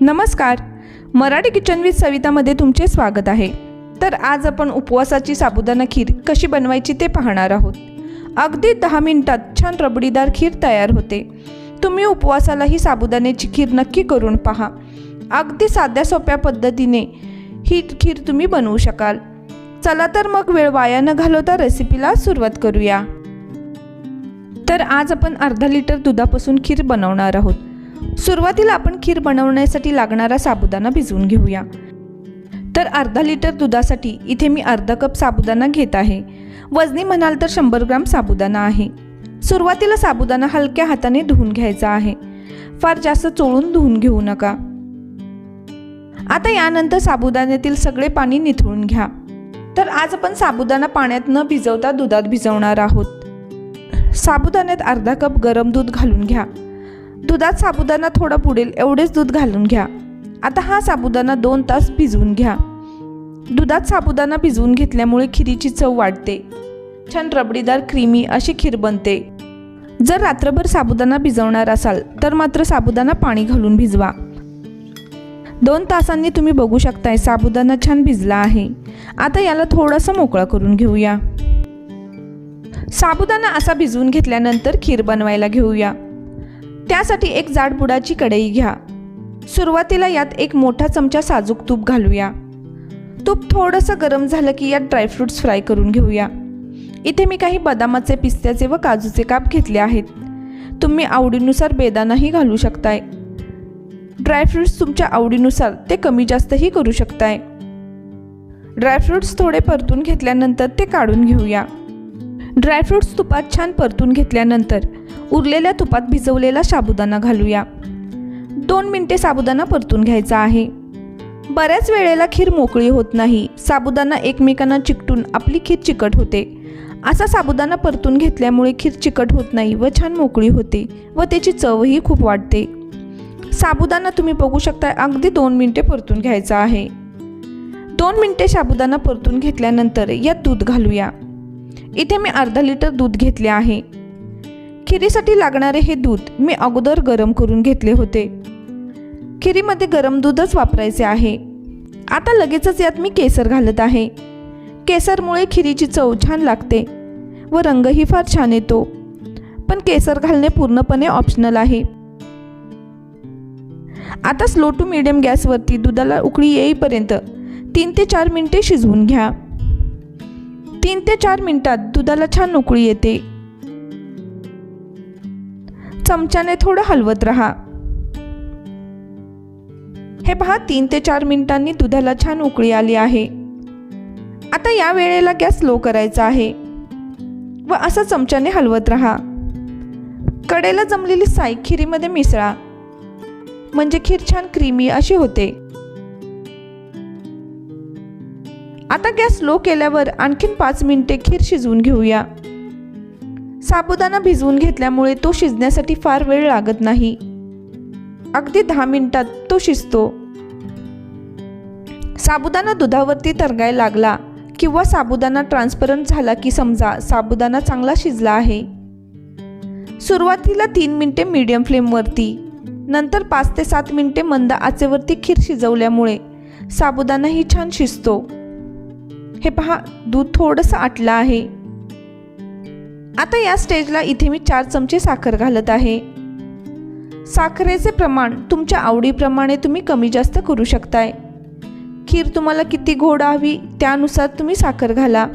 नमस्कार. Marathi kitchen with सवितामध्ये तुमचे स्वागत आहे. तर आज आपण उपवासाची साबुदाणा खीर कशी बनवायची ते पाहणार आहोत. अगदी दहा मिनिटात छान रबडीदार खीर तयार होते. तुम्ही उपवासाला ही साबुदाण्याची खीर नक्की करून पहा. अगदी साध्या सोप्या पद्धतीने ही खीर तुम्ही बनवू शकाल. चला तर मग वेळ वाया न घालवता रेसिपीला सुरुवात करूया. तर आज आपण अर्धा लिटर दुधापासून खीर बनवणार आहोत. सुरुवातीला आपण खीर बनवण्यासाठी लागणारा साबुदाणा भिजवून घेऊया. तर अर्धा लिटर दुधासाठी इथे मी अर्धा कप साबुदाणा घेत आहे. वजनी म्हणाल तर शंभर ग्राम साबुदाणा आहे. सुरुवातीला साबुदाणा हलक्या हाताने धुवून घ्यायचा आहे. फार जास्त चोळून धुवून घेऊ नका. आता यानंतर साबुदाण्यातील सगळे पाणी निथळून घ्या. तर आज आपण साबुदाणा पाण्यात न भिजवता दुधात भिजवणार आहोत. साबुदाण्यात अर्धा कप गरम दूध घालून घ्या. दुधात साबुदाणा थोडा बुडेल एवढेच दूध घालून घ्या. आता हा साबुदाणा दोन तास भिजवून घ्या. दुधात साबुदाणा भिजवून घेतल्यामुळे खिरीची चव वाढते. छान रबडीदार क्रीमी अशी खीर बनते. जर रात्रभर साबुदाणा भिजवणार असाल तर मात्र साबुदाणा पाणी घालून भिजवा. दोन तासांनी तुम्ही बघू शकताय साबुदाणा छान भिजला आहे. आता याला थोडंसं मोकळा करून घेऊया. साबुदाणा असा भिजवून घेतल्यानंतर खीर बनवायला घेऊया. त्यासाठी एक जाड बुडाची कढई घ्या. सुरुवातीला यात एक मोठा चमचा साजूक तूप घालूया. तूप थोडंसं गरम झालं की यात ड्रायफ्रूट्स फ्राय करून घेऊया. इथे मी काही बदामाचे पिस्त्याचे व काजूचे काप घेतले आहेत. तुम्ही आवडीनुसार बेदानाही घालू शकताय. ड्रायफ्रूट्स तुमच्या आवडीनुसार ते कमी जास्तही करू शकताय. ड्रायफ्रूट्स थोडे परतून घेतल्यानंतर ते काढून घेऊया. ड्रायफ्रूट्स तुपात छान परतून घेतल्यानंतर उरलेल्या तुपात भिजवलेला साबुदाणा घालूया. दोन मिनटे साबुदाणा परतून घ्यायचा आहे. बऱ्याच वेळेला खीर मोकळी होत नाही. साबुदाणा एकमेकांना चिकटून आपली खीर चिकट होते. असा साबुदाणा परतून घेतल्यामुळे खीर चिकट होत नाही व छान मोकळी होते व त्याची चवही खूप वाढते. साबुदाणा तुम्ही बघू शकता अगदी दोन मिनटे परतून घ्यायचा आहे. दोन मिनटे साबुदाणा परतून घेतल्यानंतर यात दूध घालूया. इथे मी अर्धा लिटर दूध घेतले आहे. खिरीसाठी लागणारे हे दूध मी अगोदर गरम करून घेतले होते. खिरीमध्ये गरम दूधच वापरायचे आहे. आता लगेचच यात मी केसर घालत आहे. केसरमुळे खिरीची चव छान लागते व रंगही फार छान येतो. पण केसर घालणे पूर्णपणे ऑप्शनल आहे. आता स्लो टू मिडियम गॅसवरती दुधाला उकळी येईपर्यंत तीन ते चार मिनटे शिजवून घ्या. तीन ते चार मिनटात दुधाला छान उकळी येते. चमच्याने थोडं हलवत राहा. हे पहा तीन ते चार मिनिटांनी दुधाला छान उकळी आली आहे. आता या वेळेला गॅस स्लो करायचा आहे. व असं चमच्याने हलवत राहा. कडेला जमलेली साई खिरीमध्ये मिसळा. म्हणजे खीर छान क्रीमी अशी होते. आता गॅस स्लो केल्यावर आणखीन पाच मिनिटे खीर शिजवून घेऊया. साबुदाणा भिजवून घेतल्यामुळे तो शिजण्यासाठी फार वेळ लागत नाही. अगदी दहा मिनिटात तो शिजतो. साबुदाणा दुधावरती तरगायला लागला किंवा साबुदाणा ट्रान्सपरंट झाला की समजा साबुदाणा चांगला शिजला आहे. सुरुवातीला तीन मिनिटे मीडियम फ्लेमवरती नंतर पाच ते सात मिनिटे मंद आचेवरती खीर शिजवल्यामुळे साबुदाणाही छान शिजतो. हे पहा दूध थोडंसं आटलं आहे. आता या स्टेजला इथे मी चार चमचे साखर घालत आहे. साखरेचे प्रमाण तुमच्या आवडीप्रमाणे तुम्ही कमी जास्त करू शकताय. खीर तुम्हाला किती गोड हवी त्यानुसार तुम्ही साखर घाला.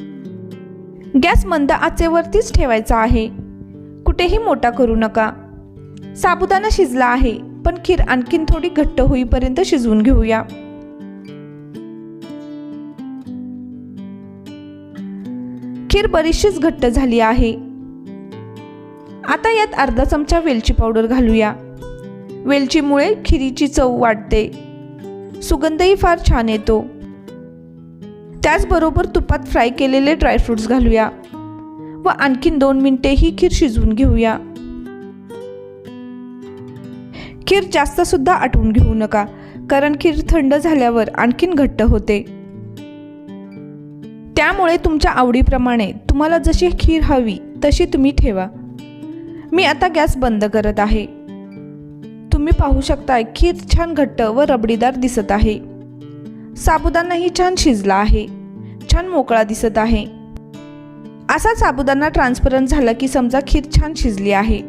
गॅस मंद आचेवरतीच ठेवायचा आहे. कुठेही मोठा करू नका. साबुदाणा शिजला आहे पण खीर आणखीन थोडी घट्ट होईपर्यंत शिजवून घेऊया. खीर बरीचशीच घट्ट झाली आहे. आता यात अर्धा चमचा वेलची पावडर घालूया. वेलचीमुळे खिरीची चव वाढते. सुगंधही फार छान येतो. त्याचबरोबर तुपात फ्राय केलेले ड्रायफ्रुट्स घालूया व आणखीन दोन मिनिटे ही खीर शिजवून घेऊया. खीर जास्त सुद्धा आटवून घेऊ नका कारण खीर थंड झाल्यावर आणखीन घट्ट होते. त्यामुळे तुमच्या आवडीप्रमाणे तुम्हाला जशी खीर हवी तशी तुम्ही ठेवा. मी आता गॅस बंद करत आहे. तुम्ही पाहू शकताय खीर छान घट्ट व रबडीदार दिसत आहे. साबुदाणाही छान शिजला आहे. छान मोकळा दिसत आहे. असा साबुदाणा ट्रान्सपरंट झाला की समजा खीर छान शिजली आहे.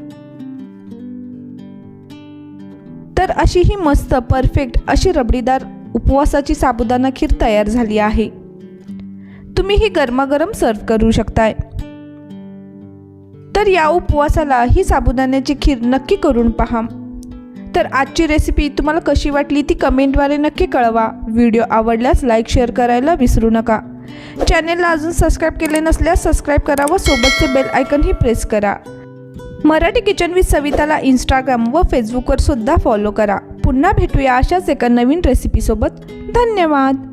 तर अशी ही मस्त परफेक्ट अशी रबडीदार उपवासाची साबुदाणा खीर तयार झाली आहे. तुम्ही ही गरमागरम सर्व करू शकताय. तर या उपवासाला ही साबुदाण्याची खीर नक्की करून पहा. तर आजची रेसिपी तुम्हाला कशी वाटली ती कमेंटद्वारे नक्की कळवा. व्हिडिओ आवडल्यास लाईक शेअर करायला विसरू नका. चॅनेलला अजून सबस्क्राईब केले नसल्यास सबस्क्राईब करा व सोबतचे बेल आयकनही प्रेस करा. मराठी किचन विथ सविताला इंस्टाग्राम व फेसबुकवर सुद्धा फॉलो करा. पुन्हा भेटूया अशाच एका नवीन रेसिपीसोबत धन्यवाद!